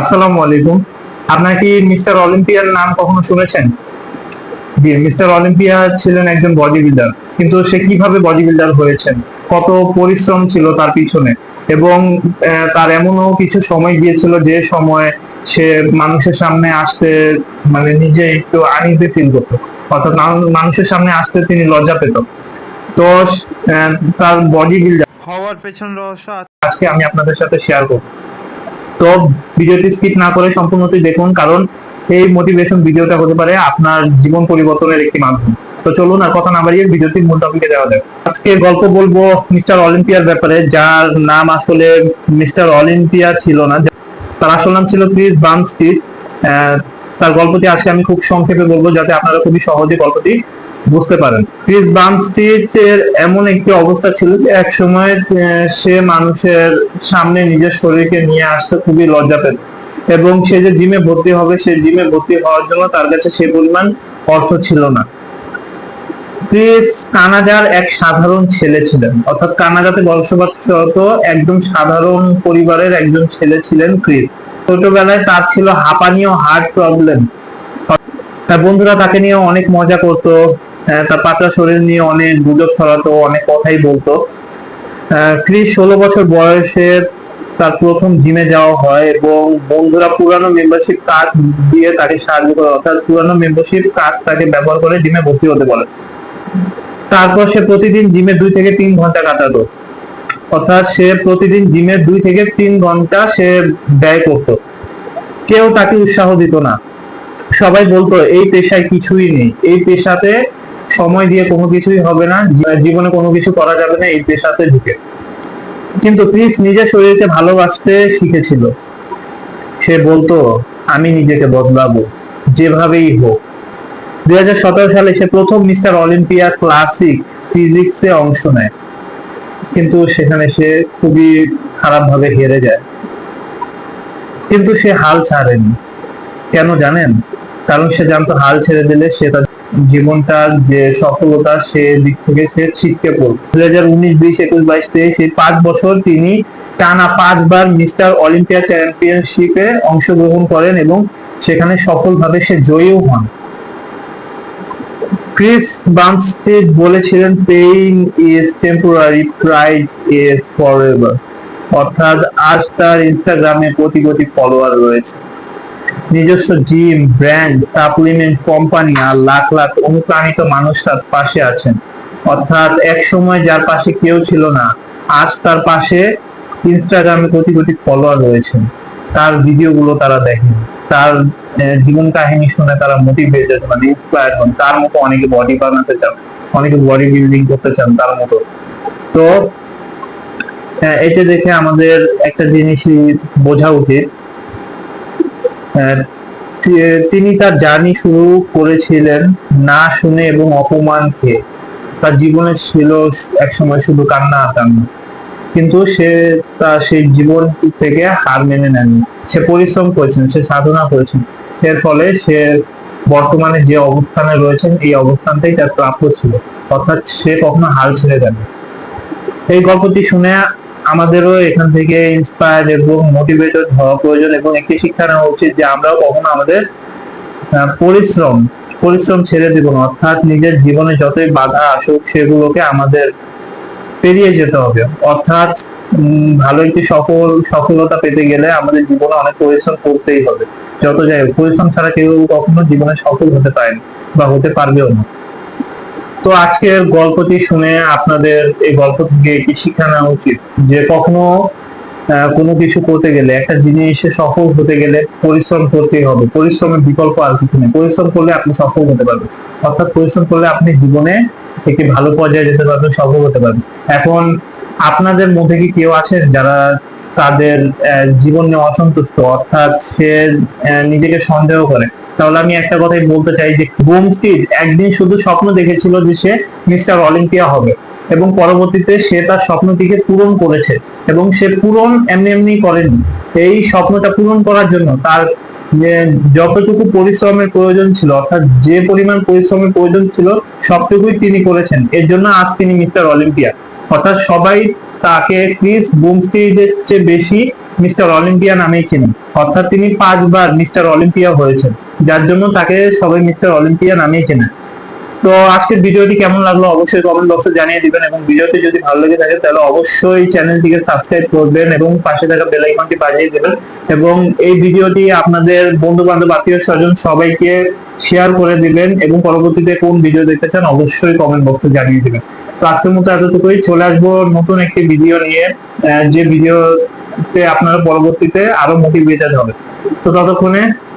আসসালামু আলাইকুম। আপনার কি মিস্টার অলিম্পিয়ার নাম কখনো শুনেছেন? মিস্টার অলিম্পিয়া ছিলেন একজন বডি বিল্ডার কিন্তু সে কীভাবে বডি বিল্ডার হয়েছেন? কত পরিশ্রম ছিল তার পিছনে? এবং তার এমনও কিছু সময় গিয়েছিল যে সময় সে মানুষের সামনে আসতে মানে নিজে একটু আনিতে ফিল করতো। অর্থাৎ মানুষের সামনে আসতে তিনি লজ্জা পেত। তো তার বডি বিল্ডার হওয়ার পেছন রহস্য আজকে আমি আপনাদের সাথে শেয়ার করব। তো ভিডিওটি স্কিপ না করে সম্পূর্ণটি দেখুন, কারণ এই মোটিভেশন ভিডিওটা হতে পারে আপনার জীবন পরিবর্তনের একটি মাধ্যম। তো চলুন আর কথা না বাড়িয়ে ভিডিওটির মূল টপিকে যাওয়া যাক। আজকে গল্প বলব মিস্টার অলিম্পিয়ার ব্যাপারে, যার নাম আসলে মিস্টার অলিম্পিয়া ছিল না। তার আসল নাম ছিল ক্রিস বামস্টিট তার গল্পটি আজকে আমি খুব সংক্ষেপে বলব, যাতে আপনারা খুবই সহজে গল্পটি বুঝতে পারেন। ক্রিস বামস্টিট এর এমন একটি অবস্থা ছিল যে এক সময় সে মানুষের সামনে নিজের শরীরকে নিয়ে আসতে খুবই লজ্জা পেত এবং সে যে জিমে ভর্তি হবে, সে জিমে ভর্তি হওয়ার জন্য তার কাছে সে পরিমাণ অর্থ ছিল না। ক্রিস কানাডার এক সাধারণ ছেলে ছিলেন। অর্থাৎ কানাডাতে বসবাসরত একদম সাধারণ পরিবারের একজন ছেলে ছিলেন ক্রিস ছোটবেলায় তার ছিল হাঁপানি ও হার্ট প্রবলেম তার বন্ধুরা, তাকে নিয়ে অনেক মজা করতো। তার পাতলা শরীর নিয়ে অনেক গুজব ছড়াতো অনেক কথাই বলতো। আহ, ক্রিস ষোলো বছর বয়সে তার প্রথম জিমে যাওয়া হয় এবং বন্ধুরা পুরানো মেম্বারশিপ কার্ড দিয়ে তাকে সাহায্য করে অর্থাৎ পুরানো মেম্বারশিপ কার্ড তাকে ব্যবহার করে জিমে ভর্তি হতে বলে। তারপর সে প্রতিদিন জিমে দুই থেকে তিন ঘণ্টা কাটাতো। অর্থাৎ সে প্রতিদিন জিমে দুই থেকে তিন ঘণ্টা সে ব্যয় করত। কেউ তাকে উৎসাহ দিত না। সবাই বলতো এই পেশায় কিছুই নেই। এই পেশাতে সময় দিয়ে কোনো কিছুই হবে না জীবনে কোনো কিছু করা যাবে না, এই পেশাতে ঢুকে। কিন্তু ক্রিস নিজের শরীরকে ভালোবাসতে শিখেছিল। সে বলতো, আমি নিজেকে বদলাবো, যেভাবেই হোক। দুই সালে সে প্রথম মিস্টার অলিম্পিয়া ক্লাসিক ফিজিক্সে অংশ নেয়। কিন্তু সেখানে সে খুবই খারাপ ভাবে হেরে যায়। কিন্তু সে হাল ছাড়েনি। কেন জানেন? কারণ সে জানতো হাল ছেড়ে দিলে সে তার জীবনটার যে সফলতা সে দিক থেকে সে ছিটকে পড়বে। দুই হাজার উনিশ, বিশ, একুশ, বাইশ, তেইশ পাঁচ বছর তিনি টানা পাঁচবার মিস্টার অলিম্পিয়া চ্যাম্পিয়নশিপে অংশগ্রহণ করেন এবং সেখানে সফলভাবে সে জয়ীও হন। ক্রিস বামস্টেড বলেছিলেন pain is temporary pride is forever অর্থাৎ আজ তার ইনস্টাগ্রামে কোটি কোটি ফলোয়ার রয়েছে। নিজস্ব জিম, ব্র্যান্ড, সাপ্লিমেন্ট কোম্পানি আর লাখ লাখ অনুপ্রাণিত মানুষ তার পাশে আছেন। অর্থাৎ এক সময় যার পাশে কেউ ছিল না, আজ তার পাশে ইনস্টাগ্রামে কোটি কোটি ফলোয়ার রয়েছেন। তার ভিডিওগুলো তারা দেখেন। তার জীবন কাহিনী শুনে তারা মোটিভেটেড মানে ইন্সপায়ার হন। তার মতো অনেকে বডি বানাতে চান, অনেকে বডি বিল্ডিং করতে চান তার মতো। তো এটা দেখে আমাদের একটা জিনিসই বোঝা উচিত তিনি তার জার্নি শুরু করেছিলেন না শুনে এবং অপমান খেয়ে। তার জীবনে ছিল একসময় শুধু কান্না কান্না। কিন্তু সে তার সেই জীবন থেকে হার মেনে নেননি। সে পরিশ্রম করেছেন, সে সাধনা করেছেন। এর ফলে সে বর্তমানে যে অবস্থানে রয়েছেন, এই অবস্থানটাই তার প্রাপ্য ছিল। অর্থাৎ সে কখনো হাল ছেড়ে দেন এই গল্পটি শুনে আমাদেরও এখান থেকে ইন্সপায়ার এবং মোটিভেটেড হওয়া প্রয়োজন এবং একটি শিক্ষা নেওয়া উচিত যে আমরাও কখনো আমাদের পরিশ্রম পরিশ্রম ছেড়ে দিব না। অর্থাৎ নিজের জীবনে যতই বাধা আসুক, সেগুলোকে আমাদের পেরিয়ে যেতে হবে। অর্থাৎ ভালো একটি সফল, সফলতা পেতে গেলে আমাদের জীবনে অনেক পরিশ্রম করতেই হবে। যত যাই পরিশ্রম ছাড়া কেউ কখনো জীবনে সফল হতে পারেনি বা হতে পারবেও না। তো আজকের গল্পটি শুনে আপনাদের এই গল্প থেকে কি শিক্ষা নেওয়া উচিত? যে কখনো কোনো কিছু করতে গেলে, একটা জিনিসে সফল হতে গেলে পরিশ্রম করতেই হবে। পরিশ্রমের বিকল্প আর কিছু নেই। পরিশ্রম করলে আপনি সফল হতে পারবেন। অর্থাৎ পরিশ্রম করলে আপনি জীবনে একটি ভালো পর্যায়ে যেতে পারবেন, সফল হতে পারবেন। এখন আপনাদের মধ্যে কি কেউ আছেন যারা তাদের জীবন অসন্তুষ্ট? অর্থাৎ সে নিজেকে সন্দেহ করে। তাহলে আমি একটা কথাই বলতে চাই যে বোমস্টিড একদিন শুধু স্বপ্ন দেখেছিল যে সে মিস্টার অলিম্পিয়া হবে এবং পরবর্তীতে সে তার স্বপ্নটিকে পূরণ করেছে এবং সে পূরণ এমনি এমনি করেনি। এই স্বপ্নটা পূরণ করার জন্য তার যতটুকু পরিশ্রমের প্রয়োজন ছিল, অর্থাৎ যে পরিমাণ পরিশ্রমের প্রয়োজন ছিল, সবটুকুই তিনি করেছেন। এর জন্য আজ তিনি মিস্টার অলিম্পিয়া। অর্থাৎ সবাই তাকে ক্রিস বুমস্টিডের চেয়ে বেশি মিস্টার অলিম্পিয়া নামেই চিনি অর্থাৎ তিনি পাঁচবার মিস্টার অলিম্পিয়া হয়েছেন। যার জন্য তাকে সবাই মিস্টার অলিম্পিয়া নামেই চেনে। তো আজকের ভিডিওটি কেমন লাগল অবশ্যই কমেন্ট বক্সে জানিয়ে দিবেন এবং ভিডিওটি যদি ভালো লেগে থাকে তাহলে অবশ্যই চ্যানেলটিকে সাবস্ক্রাইব করবেন এবং পাশে থাকা বেল আইকনটি বাজিয়ে দেবেন এবং এই ভিডিওটি আপনাদের বন্ধু বান্ধব আত্মীয় স্বজন সবাইকে শেয়ার করে দিবেন এবং পরবর্তীতে কোন ভিডিও দেখতে চান অবশ্যই কমেন্ট বক্সে জানিয়ে দিবেন। তো আজকের মতো এতটুকুই, চলে আসব নতুন একটি ভিডিও নিয়ে। যে ভিডিওতে আপনারা পরবর্তীতে আরও মোটিভেটেড হবে তো ততক্ষণে